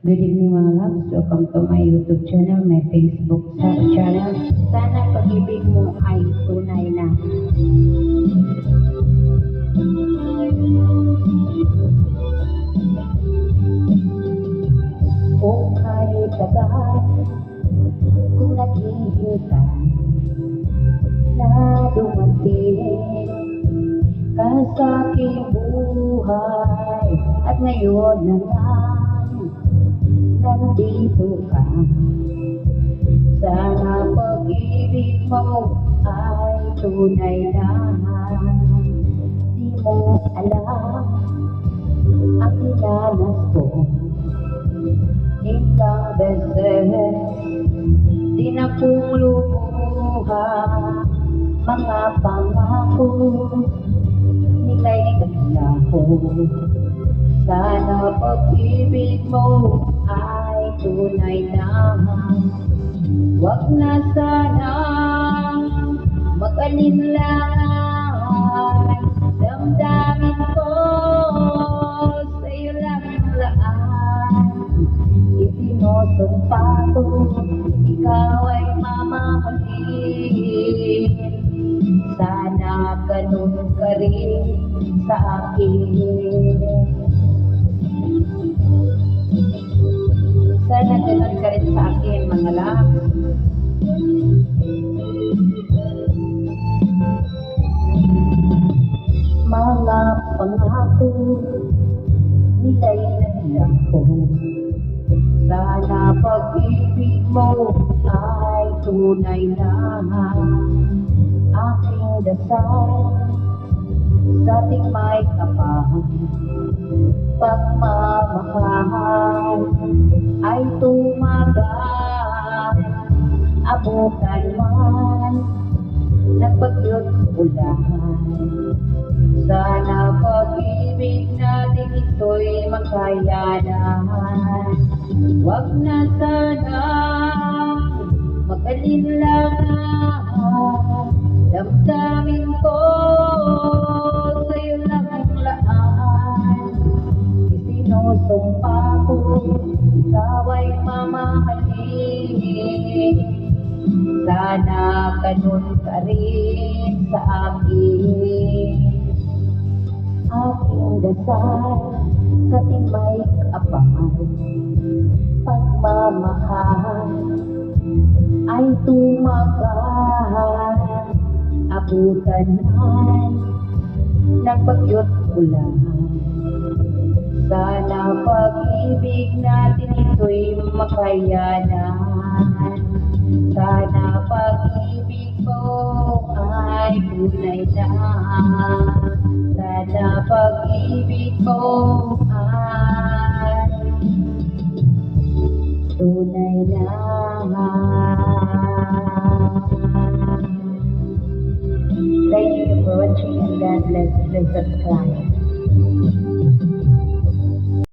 Good evening mga loves. Welcome to my YouTube channel, my Facebook channel. Sana pag-ibig mo ay tunay na. Kung kahit agad, kung naghihintay na dumating ka sa aking buhay at ngayon na lang nandito ka. Sana pag-ibig mo ay tunay na. Di mo alam ang dinanas ko. Ilang beses di na kong luha mga pangako. Nila'y naglaho sana pag-ibig mo tunay na Wag na sana mag-alinlangan Damdamin ko sa'yo lang ang laan Isinusumpa ko, ikaw ay mamahalin Sana ganun ka rin sa akin akin, mga pangako nila'y naglako. Sana pag-ibig mo ay tunay na aking dasal sa ating may kapal. Pagmamahal ay tumagal abutan man nagbagyot ulan sana pag-ibig natin ito'y makayanan. Wag na sana mag-alinlangan damdamin ko sa'yo lang ang laan Isinusumpa ko, ikaw ay mamahalin. Sana ganun ka rin sa akin. Aking dasal sa ating may kapal. Pagmamahal ay tumagal. Abutan man ng bagyot ulan. Sana pag-ibig natin ito'y makayanan. Pag-ibig mo ay tunay na. Thank you for watching and God bless. Please subscribe.